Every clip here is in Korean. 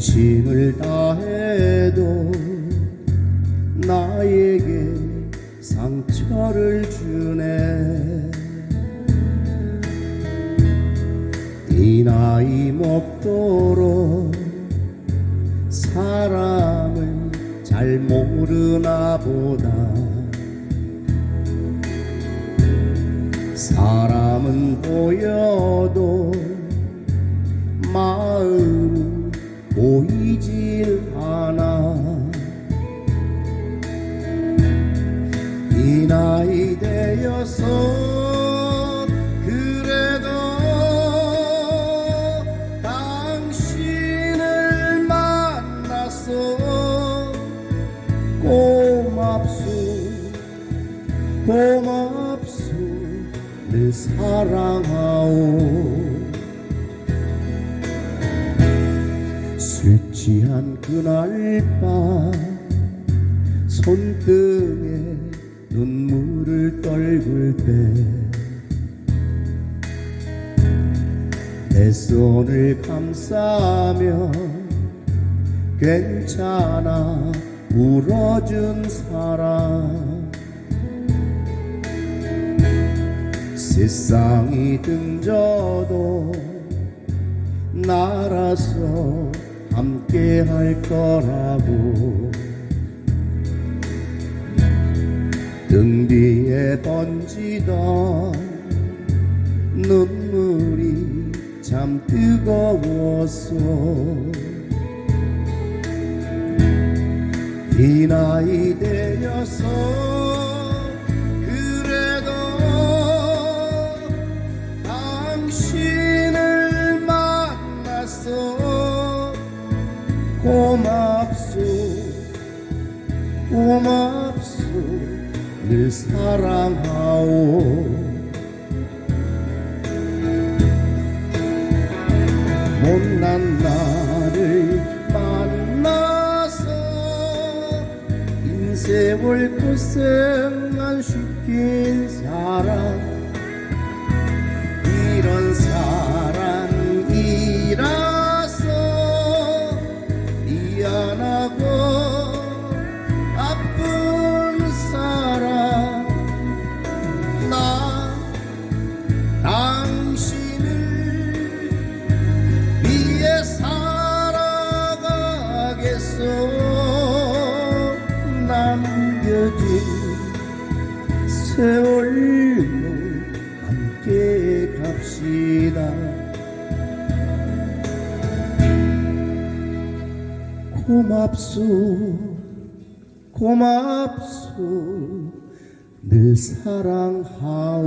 진심을 다해도 나에게 상처를 주네. 이 나이 먹도록 사람을 잘 모르나 보다. 사람은 보여도 고맙소 고맙소. 늘 사랑 떨굴 때내 손을 감싸며 괜찮아 울어준 사람. 세상이 등져도 나라서 함께 할 거라고 등 뒤에 던지던 눈물이 참 뜨거웠어 이 나이 되어서 늘 사랑하오. 못난 나를 만나서 인생을 고생한 시킨 사람 남겨진 세월로 함께 갑시다. 고맙소 고맙소 늘 사랑하오.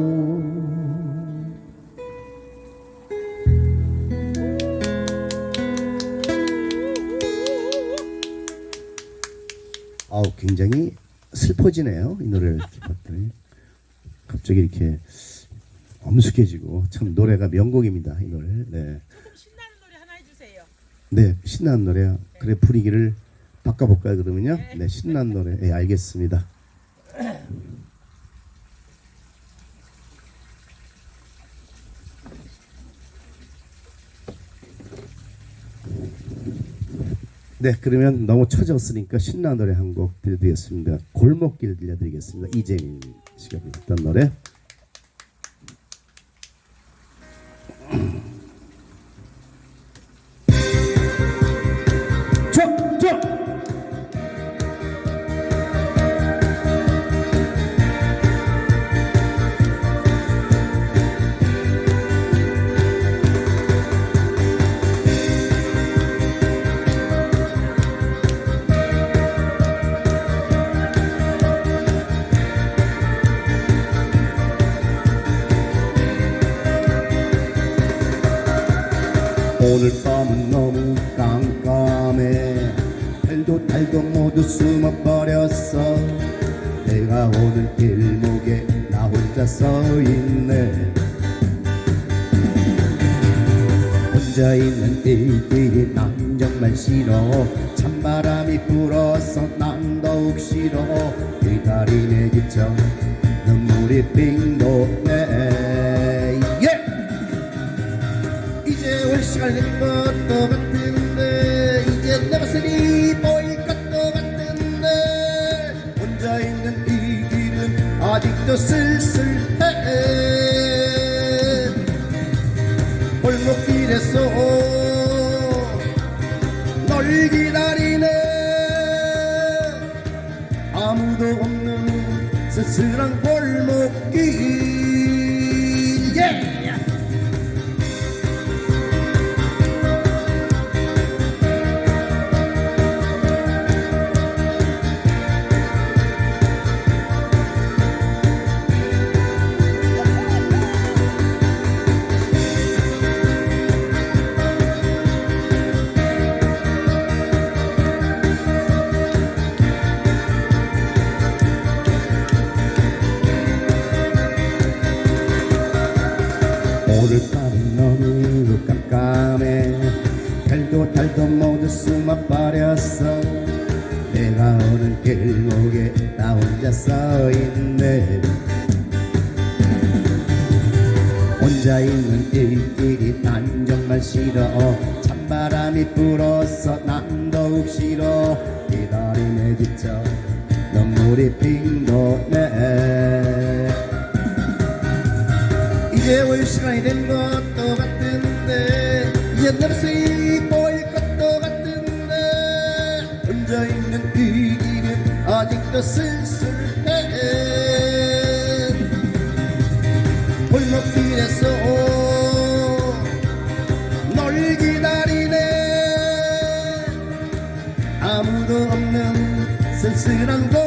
굉장히 슬퍼지네요 이 노래를. 봤더니 갑자기 이렇게 엄숙해지고 참 노래가 명곡입니다 이 노래. 네, 신나는 노래 하나 해주세요. 네 신나는 노래 그래 분위기를 바꿔볼까요 그러면요? 네 신나는 노래. 예 알겠습니다 네 그러면 너무 처졌으니까 신나는 노래 한 곡 들려드리겠습니다. 골목길 들려드리겠습니다. 이재민 씨가 불렀던 노래 오늘 밤은 너무 깜깜해. 달도 달도 모두 숨어버렸어. 내가 오늘 길목에 나 혼자 서 있네. 혼자 있는 일들이 난 정말 싫어. 찬바람이 불어서 난 더욱 싫어. 그 다리 내기쳐 눈물이 눈물이 빙 도네 이제 내 모습이 보일 것도 같은데 혼자 있는 이 길은 아직도 쓸쓸해 골목길에서 널 기다리네 아무도 없는 쓸쓸한 골목길 예! 혼자 있는 이 길이 난 정말 싫어. 찬바람이 불어서 난 더욱 싫어. 기다림에 지쳐 눈물이 핑도네. 이제 올 시간이 된 것도 같은데 이제 내 모습이 보일 것도 같은데 혼자 있는 이 길은 아직도 쓸 சிறந்த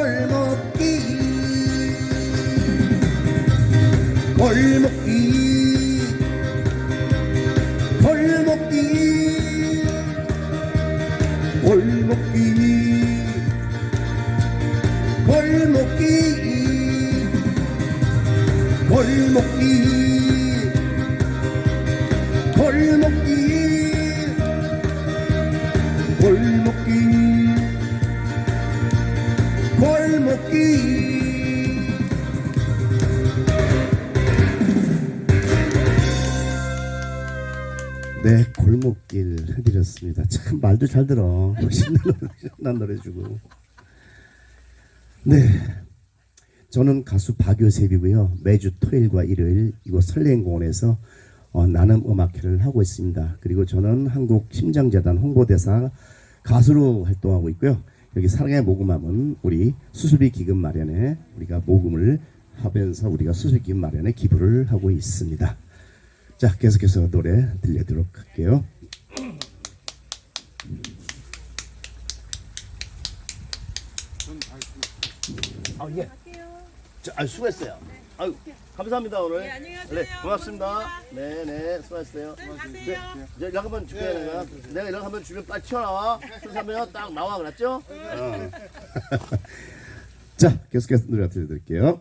네, 골목길 해드렸습니다. 참 말도 잘 들어. 신난 노래, 주고. 네, 저는 가수 박효셉이고요. 매주 토요일과 일요일 이곳 설레인공원에서 어, 나눔 음악회를 하고 있습니다. 그리고 저는 한국 심장재단 홍보대사 가수로 활동하고 있고요. 여기 사랑의 모금함은 우리 수술비 기금 마련에 우리가 모금을 하면서 우리가 수술비 기금 마련에 기부를 하고 있습니다. 자, 계속해서 노래 들려드리도록 할게요. 아, 예. 자, 아, 수고했어요. 아유, 감사합니다, 오늘. 네, 안녕히 가세요. 고맙습니다. 네, 네, 수고하셨어요. 네, 가세요. 이제 연락 한번 줄게 내가. 내가 연락 한번 주면 빨리 튀어나와. 수사면 딱 나와, 그랬죠? 어. 자, 계속해서 노래 들려드릴게요.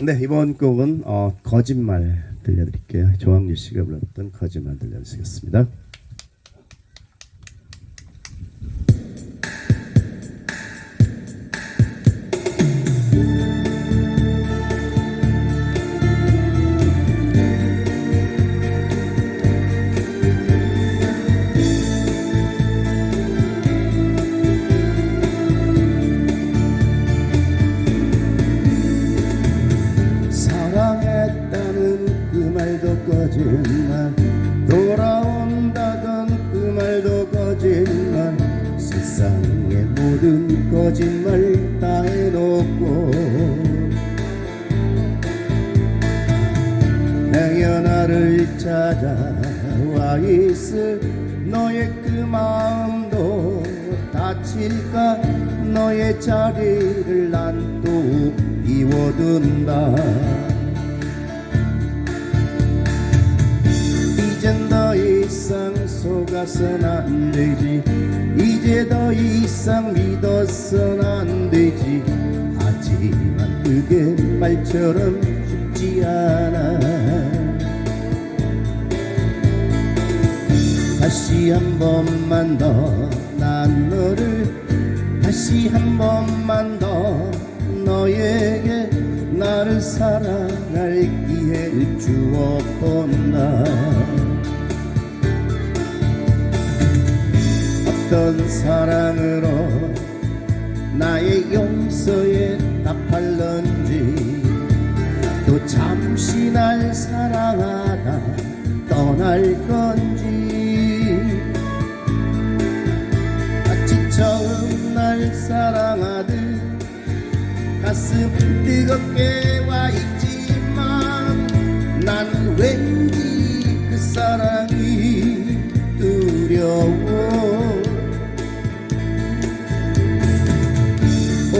네, 이번 곡은 어, 거짓말 들려드릴게요. 조항유 씨가 불렀던 거짓말 들려드리겠습니다. 거짓말. 돌아온다던 그 말도 거짓말. 세상의 모든 거짓말 다 해놓고 내가 나를 찾아와 있을 너의 그 마음도 다칠까? 너의 자리를 난또 비워둔다 속아선 안 되지. 이제 더 이상 믿어선 안 되지. 하지만 그게 말처럼 쉽지 않아. 다시 한 번만 더난 너를 다시 한 번만 더 너에게 나를 사랑할 기회를 주어 본다 어떤 사랑으로 나의 용서에 답할런지 또 잠시 날 사랑하다 떠날 건지 마치 처음 날 사랑하듯 가슴 뜨겁게 와 있지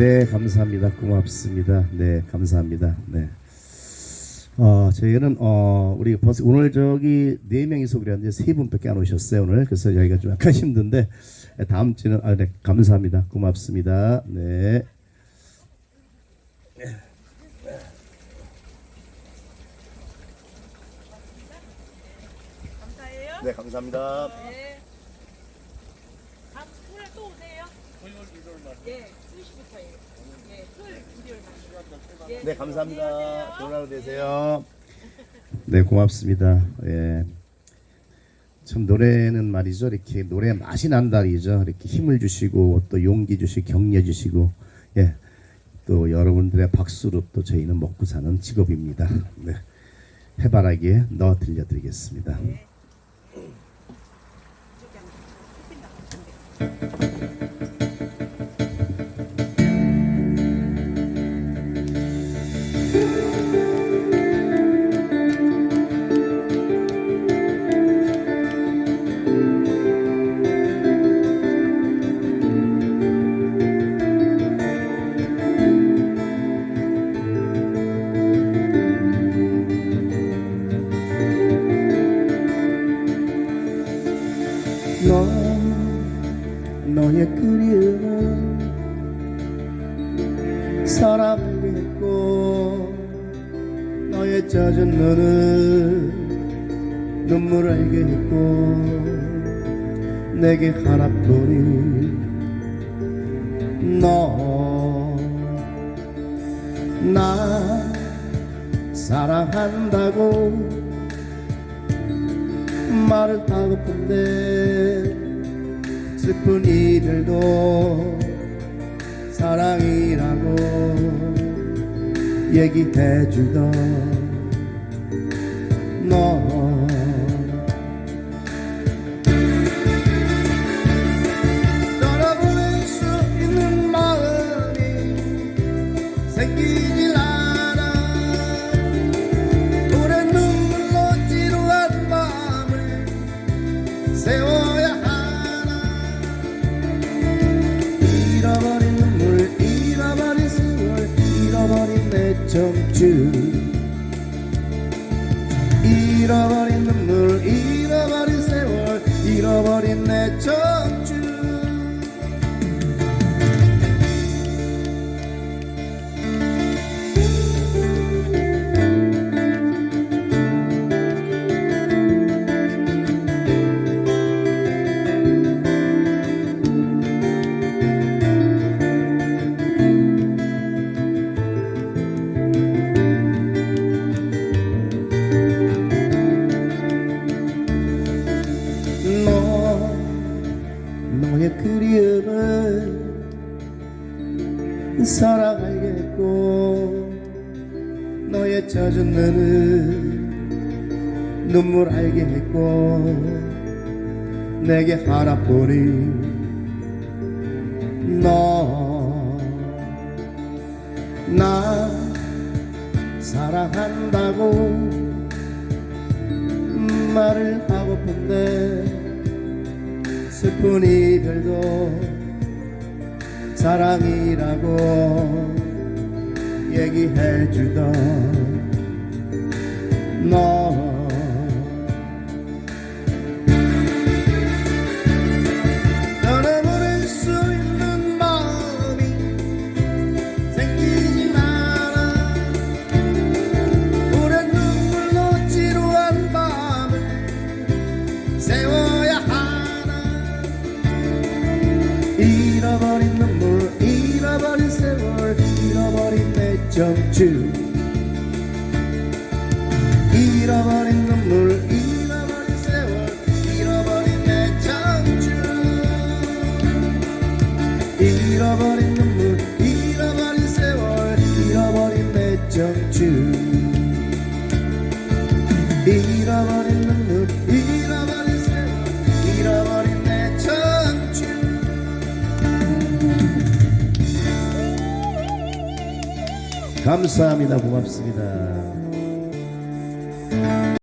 네, 감사합니다. 고맙습니다. 네, 감사합니다. 네. 어, 저희는 어, 우리 벌써 오늘 저기 네 명이서 그랬는데 세 분밖에 안 오셨어요 오늘. 그래서 저희가 좀 약간 힘든데 다음 주는 아, 네, 감사합니다. 고맙습니다. 네. 네, 감사합니다. 네. 다음 토요일 또 오세요. 토요일 일요일만. 예, 2시부터예요. 예, 토요일 일요일만. 예, 네, 감사합니다. 좋은 하루 되세요. 네, 고맙습니다. 예. 참 노래는 말이죠. 이렇게 노래 맛이 난다리죠. 이렇게 힘을 주시고 또 용기 주시고 격려 주시고 예. 또 여러분들의 박수로 또 저희는 먹고 사는 직업입니다. 네. 해바라기에 넣어 들려드리겠습니다. 너 했고 너의 젖은 눈은 눈물 알게 했고 내게 하나뿐인 너나 사랑한다고 말을 하고픈데 슬픈 이별도 사랑이라고 얘기해 주던 너 잊을 잃어버린 너의 그리움은 사랑하겠고 너의 젖은 눈은 눈물 알게 했고 내게 하나뿐인 너나 사랑한다고 말을 하고픈데 슬픈 이별도 사랑이라고 얘기해주던 너 too. 감사합니다. 고맙습니다